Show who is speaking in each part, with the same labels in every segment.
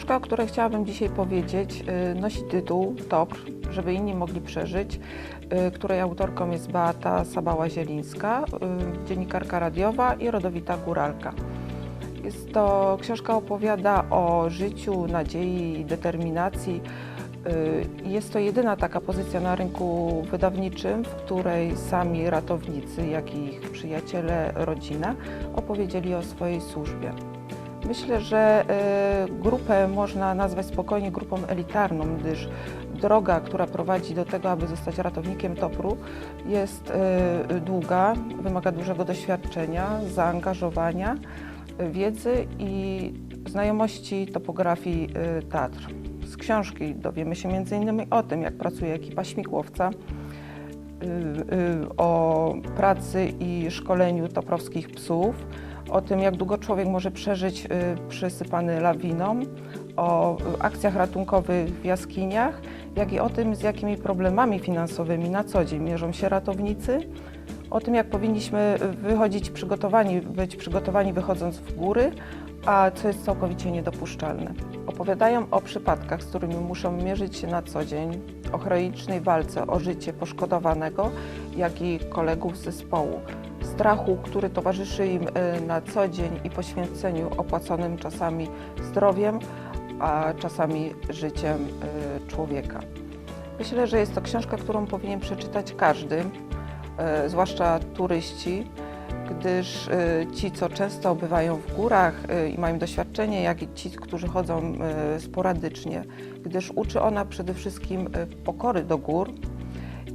Speaker 1: które chciałabym dzisiaj powiedzieć, y, nosi tytuł TOPR, żeby inni mogli przeżyć, y, której autorką jest Beata Sabała-Zielińska, y, dziennikarka radiowa i rodowita góralka. Jest to książka opowiada o życiu, nadziei i determinacji. Jest to jedyna taka pozycja na rynku wydawniczym, w której sami ratownicy, jak i ich przyjaciele, rodzina opowiedzieli o swojej służbie. Myślę, że y, grupę można nazwać spokojnie grupą elitarną, gdyż droga, która prowadzi do tego, aby zostać ratownikiem TOPR-u jest y, długa, wymaga dużego doświadczenia, zaangażowania, y, wiedzy i znajomości topografii Tatr. Z książki dowiemy się m.in. o tym, jak pracuje ekipa śmigłowca, o pracy i szkoleniu toprowskich psów, o tym, jak długo człowiek może przeżyć y, przysypany lawiną, o akcjach ratunkowych w jaskiniach, jak i o tym, z jakimi problemami finansowymi na co dzień mierzą się ratownicy, o tym, jak powinniśmy wychodzić przygotowani, być przygotowani wychodząc w góry, a co jest całkowicie niedopuszczalne. Opowiadają o przypadkach, z którymi muszą mierzyć się na co dzień, o heroicznej walce o życie poszkodowanego, jak i kolegów zespołu, strachu, który towarzyszy im e, na co dzień i poświęceniu opłaconym czasami zdrowiem, a czasami życiem e, człowieka. Myślę, że jest to książka, którą powinien przeczytać każdy, e, zwłaszcza turyści, gdyż ci, co często bywają w górach i mają doświadczenie, jak i ci, którzy chodzą sporadycznie, gdyż uczy ona przede wszystkim pokory do gór,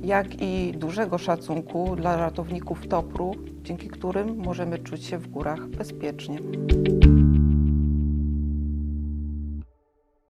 Speaker 1: jak i dużego szacunku dla ratowników TOPR-u, dzięki którym możemy czuć się w górach bezpiecznie.